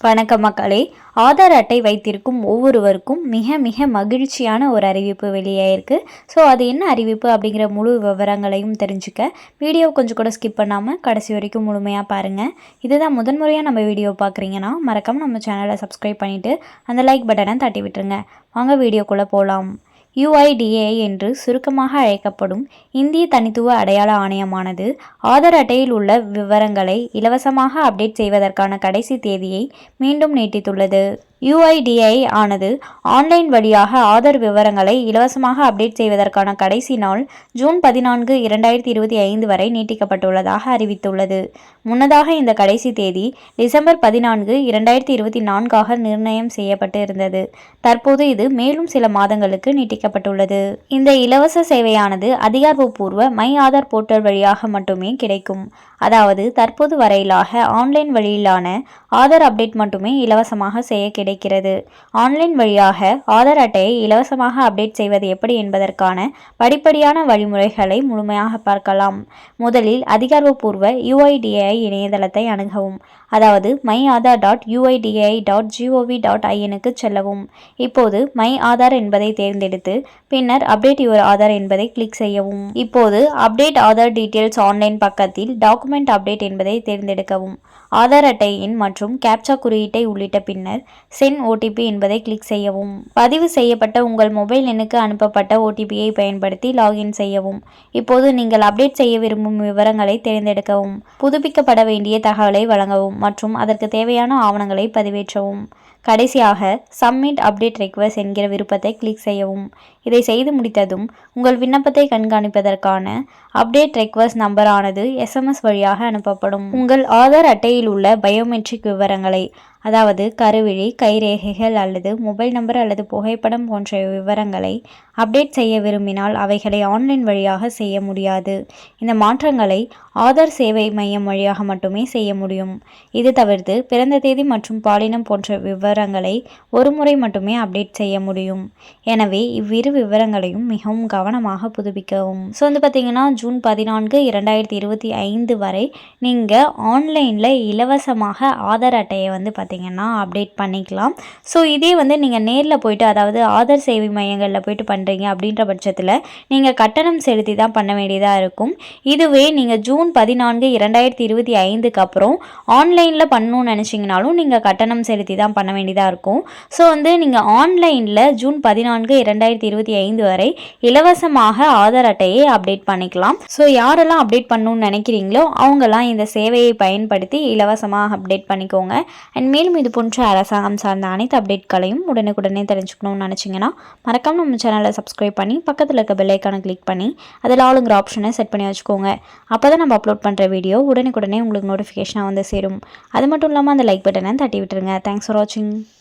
வணக்கம் மக்களே ஆதார் அட்டை வைத்திருக்கும் ஒவ்வொருவருக்கும் மிக மிக மகிழ்ச்சியான ஒரு அறிவிப்பு வெளியாயிருக்கு ஸோ அது என்ன அறிவிப்பு அப்படிங்கிற முழு விவரங்களையும் தெரிஞ்சுக்க வீடியோ கொஞ்சம் கூட ஸ்கிப் பண்ணாமல் கடைசி வரைக்கும் முழுமையாக பாருங்கள் இதுதான் முதன்முறையாக நம்ம வீடியோ பார்க்குறீங்கன்னா மறக்காமல் நம்ம சேனலை சப்ஸ்கிரைப் பண்ணிவிட்டு அந்த லைக் பட்டனை தட்டி விட்டுருங்க. வாங்க வீடியோக்குள்ளே போகலாம் யுஐடிஏ என்று சுருக்கமாக அழைக்கப்படும் இந்திய தனித்துவ அடையாள ஆணையமானது ஆதார் அட்டையில் உள்ள விவரங்களை இலவசமாக அப்டேட் செய்வதற்கான கடைசி தேதியை மீண்டும் நீட்டித்துள்ளது. யுஐடிஐ ஆனது ஆன்லைன் வழியாக ஆதார் விவரங்களை இலவசமாக அப்டேட் செய்வதற்கான கடைசி நாள் ஜூன் பதினான்கு இரண்டாயிரத்தி இருபத்தி ஐந்து வரை நீட்டிக்கப்பட்டுள்ளதாக அறிவித்துள்ளது. முன்னதாக இந்த கடைசி தேதி டிசம்பர் பதினான்கு இரண்டாயிரத்தி இருபத்தி நான்காக நிர்ணயம் செய்யப்பட்டு இருந்தது தற்போது இது மேலும் சில மாதங்களுக்கு நீட்டிக்கப்பட்டுள்ளது. இந்த இலவச சேவையானது அதிகாரப்பூர்வ மை ஆதார் போர்ட்டல் வழியாக மட்டுமே கிடைக்கும். அதாவது தற்போது வரையிலாக ஆன்லைன் வழியிலான ஆதார் அப்டேட் மட்டுமே இலவசமாக செய்ய கிடைக்கிறது. ஆன்லைன் வழியாக ஆதார் அட்டையை இலவசமாக அப்டேட் செய்வது எப்படி என்பதற்கான படிப்படியான வழிமுறைகளை முழுமையாக பார்க்கலாம். முதலில் அதிகாரப்பூர்வ யுஐடிஐ இணையதளத்தை அணுகவும். அதாவது my Aadhaar dot UIDAI dot G O V dot ஐஎனுக்கு செல்லவும். இப்போது மை ஆதார் என்பதை தேர்ந்தெடுத்து பின்னர் அப்டேட் யுவர் ஆதார் என்பதை கிளிக் செய்யவும். இப்போது அப்டேட் ஆதார் டீட்டெயில்ஸ் ஆன்லைன் பக்கத்தில் டாக்குமெண்ட் அப்டேட் என்பதை தேர்ந்தெடுக்கவும். ஆதார் அட்டை எண் மற்றும் கேப்சா குறியீட்டை உள்ளிட்ட பின்னர் சென் ஓடிபி என்பதை கிளிக் செய்யவும். பதிவு செய்யப்பட்ட உங்கள் மொபைல் எண்ணுக்கு அனுப்பப்பட்ட ஓடிபியை பயன்படுத்தி லாகின் செய்யவும். இப்போது நீங்கள் அப்டேட் செய்ய விரும்பும் விவரங்களை தேர்ந்தெடுக்கவும். புதுப்பிக்கப்பட வேண்டிய தகவலை வழங்கவும். மற்றும் அதற்கு தேவையான ஆவணங்களை பதிவேற்றவும். கடைசியாக சப்மிட் அப்டேட் ரெக்வஸ்ட் என்கிற விருப்பத்தை கிளிக் செய்யவும். இதை செய்து முடித்ததும் உங்கள் விண்ணப்பத்தை கண்காணிப்பதற்கான அப்டேட் ரெக்வஸ்ட் நம்பரானது எஸ்எம்எஸ் வழியாக அனுப்பப்படும். உங்கள் ஆதார் அட்டையில் உள்ள பயோமெட்ரிக் விவரங்களை அதாவது கருவிழி கைரேகைகள் அல்லது மொபைல் நம்பர் அல்லது புகைப்படம் போன்ற விவரங்களை அப்டேட் செய்ய விரும்பினால் அவைகளை ஆன்லைன் வழியாக செய்ய முடியாது. இந்த மாற்றங்களை ஆதார் சேவை மையம் வழியாக மட்டுமே செய்ய முடியும். இது தவிர்த்து பிறந்த தேதி மற்றும் பாலினம் போன்ற விவர விவரங்களை ஒரு முறை மட்டுமே அப்டேட் செய்ய முடியும். எனவே இவ்விரு விவரங்களையும் மிகவும் கவனமாக புதுப்பிக்கவும். ஸோ வந்து பார்த்திங்கன்னா ஜூன் பதினான்கு இரண்டாயிரத்தி இருபத்தி ஐந்து வரை நீங்கள் ஆன்லைனில் இலவசமாக ஆதார் அட்டையை வந்து பார்த்திங்கன்னா அப்டேட் பண்ணிக்கலாம். ஸோ இதே வந்து நீங்கள் நேரில் போயிட்டு அதாவது ஆதார் சேவை மையங்களில் போயிட்டு பண்ணுறீங்க அப்படின்ற பட்சத்தில் நீங்கள் கட்டணம் செலுத்தி தான் பண்ண வேண்டியதாக இருக்கும். இதுவே நீங்கள் ஜூன் பதினான்கு இரண்டாயிரத்தி இருபத்தி ஐந்துக்கு அப்புறம் ஆன்லைனில் பண்ணணும்னு நினச்சிங்கனாலும் நீங்கள் கட்டணம் செலுத்தி தான் பண்ண வேண்டியதாக இருக்கும். ஸோ வந்து நீங்கள் ஆன்லைனில் ஜூன் பதினான்கு இரண்டாயிரத்தி இருபத்தி ஐந்து வரை இலவசமாக ஆதார் அட்டையை அப்டேட் பண்ணிக்கலாம். ஸோ யாரெல்லாம் அப்டேட் பண்ணணும்னு நினைக்கிறீங்களோ அவங்கெல்லாம் இந்த சேவையை பயன்படுத்தி இலவசமாக அப்டேட் பண்ணிக்கோங்க. அண்ட் மேலும் இது போன்ற அரசாங்கம் சார்ந்த அனைத்து அப்டேட்களையும் உடனுக்குடனே தெரிஞ்சுக்கணும்னு நினச்சிங்கன்னா மறக்காமல் நம்ம சேனலை சப்ஸ்கிரைப் பண்ணி பக்கத்தில் இருக்க பெல்லைக்கான கிளிக் பண்ணி அதில் ஆளுங்கிற ஆப்ஷனை செட் பண்ணி வச்சுக்கோங்க. அப்போ தான் நம்ம அப்லோட் பண்ணுற வீடியோ உடனுக்குடனே உங்களுக்கு நோட்டிஃபிகேஷனாக வந்து சேரும். அது மட்டும் இல்லாமல் அந்த லைக் பட்டனை தட்டி விட்டுருங்க. தேங்க்ஸ் ஃபார் வாட்சிங் mm.